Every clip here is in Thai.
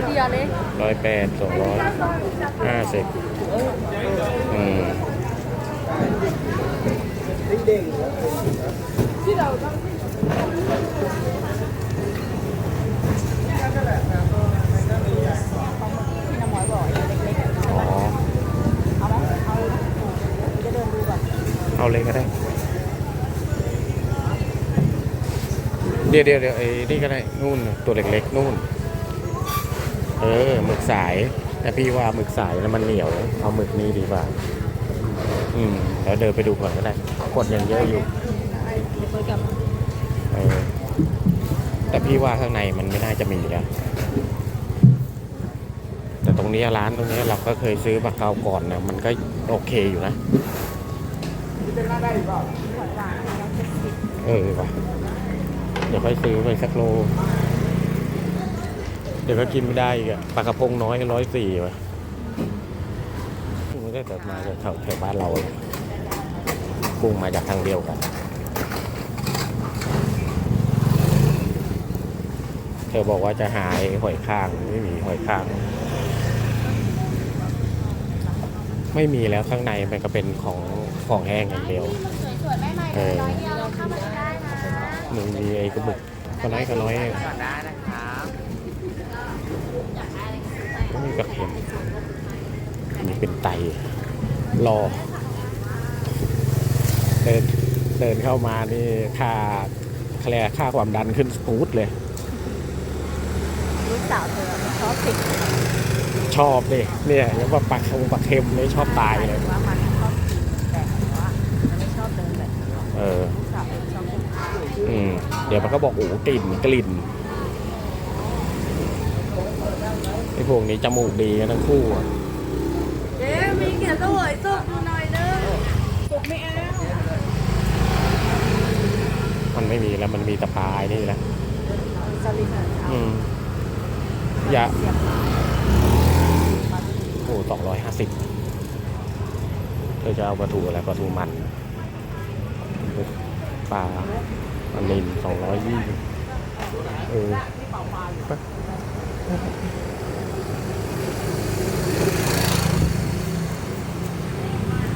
บเดียวเลยร้อยแปดสองร้อยห้าสิบอืมที่น้ำหมอยบอกไอ้เล็กๆอ๋อเอาเอาจะเดินดูก่อนเอาเลยก็ได้ เดี๋ยวเดี๋ยวเดี๋ยวไอ้นี่ก็ได้ นู่น ตัวเล็กๆ นู่น เออหมึกสายแต่พี่ว่าหมึกสายแล้วมันเหนียว เอาหมึกนี้ดีกว่า อืมแล้วเดินไปดูก่อนก็ได้คนยังเยอะอยู่เออแต่พี่ว่าข้างในมันไม่น่าจะมีแล้วแต่ตรงนี้ร้านตรงนี้เราก็เคยซื้อมาคราวก่อนนะมันก็โอเคอยู่นะเจ็ดสิบเออว่ะเดี๋ยวค่อยซื้อไปสักโล เดี๋ยวก็กินไม่ได้อีกอะปลากระพงน้อยร้อยสี่ว่ะมันก็เกิดมาจากแถวแถวบ้านเราเลยกุ้งมาจากทางเดียวกัน เธอบอกว่าจะหาไอ้หอยข้างไม่มีหอยข้าง ไม่มีแล้วข้างในมันก็เป็นของของแห้งอย่างเดียวสวยๆไม่ใหม่เออร้อยเดียวเราเข้ามาได้นะมันมีไอ้กระบึกก็น้อยก็น้อยก่อนได้นะครั เป็นไตรอ เดินเดินเข้ามานี่ค่าคะแนค่าความดันขึ้นปูดเลยลูกสาวเธอไม่ชอบติดชอบเลยเนี่ยยังว่าปลาเค็มปลาเค็มเลยชอบตายเลยว่ามันชอบกินแต่ว่ามันไม่ชอบเดินแบบนี้เออลูกสาวเองชอบกินข้าวอืมเดี๋ยวมันก็บอกโอ้กลิ่นกลิ่นไอ้พวกนี้จมูกดีกันทั้งคู่อะ เจ๊มีเขียนสวยสุกหน่อยนึงสุก ไม่เอามันไม่มีแล้วมันมีแต่ปลายนี่แหละสลิดเอาอืมอย่าเสียบมาโอ้สองร้อยห้าสิบเธอจะเอาปลาทูอะไรปลาทูมันปลาปลานินสองร้อยยี่สิบเออ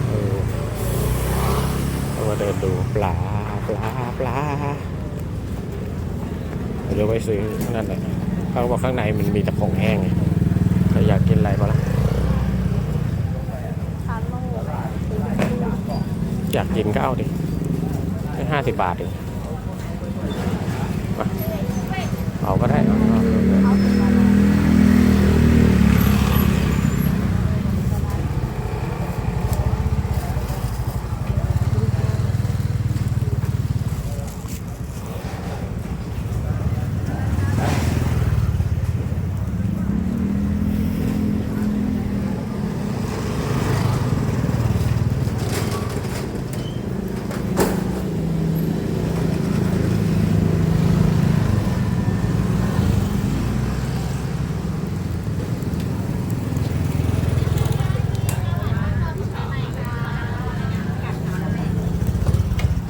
เออเอามาเดินดูปลาปลาปลา ยวไปซื้อนั่นแหละเขาบอกข้างในมันมีแต่ของแห้งไงเธออยากกินอะไรบ้างล่ะอยากกินก็เอาดิให้ห้าสิบบาทเองเอาก็ได้เอา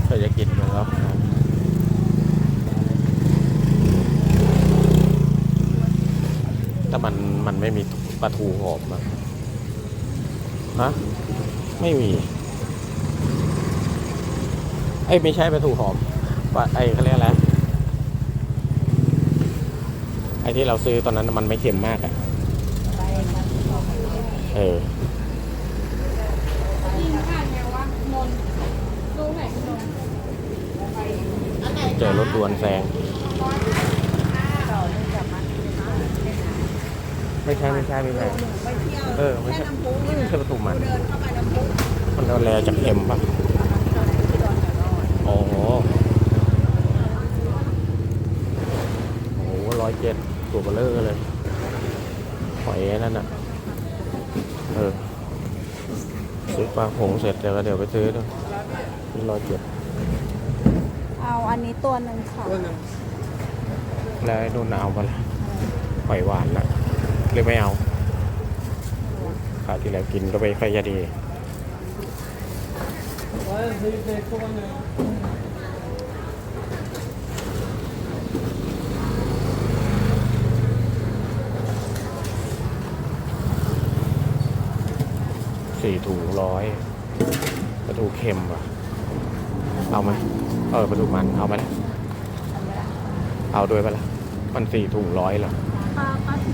เธอจะกินมันแล้ว แต่มันมันไม่มีปลาทูหอมอะฮะไม่มี ไอ้ไม่ใช่ปลาทูหอมปลาไอ้เขาเรียกอะไรไอ้ที่เราซื้อตอนนั้นมันไม่เค็มมากอะเออเจอรถด่วนแซง ไม่ใช่ไม่ใช่ไม่ใช่เออไม่ใช่ไม่ใช่ประตูมันมันก็แลจากเอ็มป่ะโอ้โหโอ้โหร้อยเจ็ดตัวเบลเลอร์เลยหอยนั่นน่ะเออซื้อปลาผงเสร็จเดี๋ยวก็เดี๋ยวไปซื้อด้วยร้อยเจ็ดเอาอันนี้ตัวหนึ่งค่ะแล้วไอ้นู่นเอาปะล่ะหอยหวานนะ เลยไม่เอาขาที่แล้วกินก็ไปไฟยาดีสี่ถุงร้อยปลาทูเค็มอะ เอาไหมเออปลาทูมันเอาไปละเอาด้วยไปละมันสี่ถุงร้อยเหรอปลาปลาทู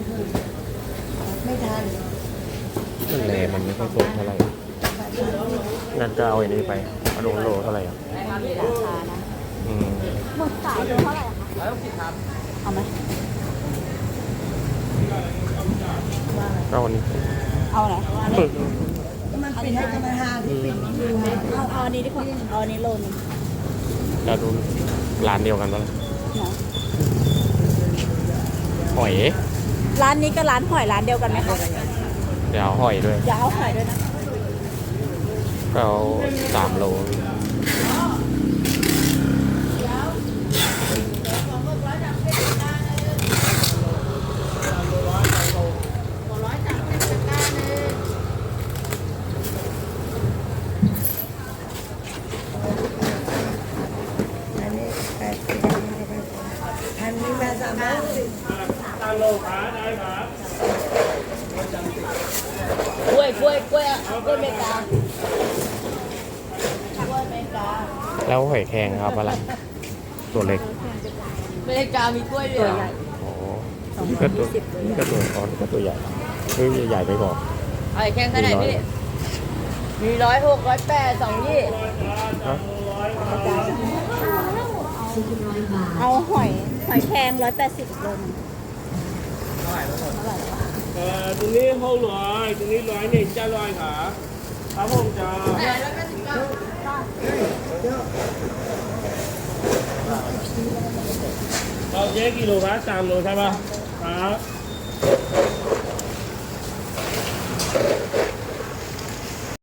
มันไม่ค่อยสดเท่าไหร่นั่นก็เอาไอ้นี้ไปเอาโลโลเท่าไหร่อะมีราคานะอืมหมึกสายโลเท่าไหร่อะคะร้อยหกสิบครับเอาไหมก็วันนี้เอาไหนฝึกมันปิดให้กันมาหาที่ปิดอยู่เอาเอาอันนี้ดีกว่าเอาอันนี้โลนึงแล้วดูร้านเดียวกันปะล่ะเนาะหอย ร้านนี้กับร้านหอยร้านเดียวกันไหมคะ เดี๋ยวเอาหอยด้วยอย่าเอาหอยด้วยนะก็เอาสามโลอันนี้แปดสิบอันนี้มาสามร้อยสิบกล้วยกล้วยกล้วยกล้วยเมกากล้วยเมกา แล้วหอยแครงครับอะไรตัวเล็กเมกามีกล้วยด้วยเหรอโอ้นี่ก็ตัวนี่ก็ตัวอ๋อนี่ก็ตัวใหญ่เฮ้ยใหญ่ๆไปก่อนหอยแข็งเท่าไหร่พี่ มีร้อยหกร้อยแปดสองยี่ฮะเอาหอยหอยแครงร้อยแปดสิบโลนึงเอ่อตรงนี้หกร้อยตรงนี้ร้อยหนึ่งจ้าร้อยขาครับผมจ้าเราแยกกิโลครับสา और ये किलो का चार लो साहब हाँ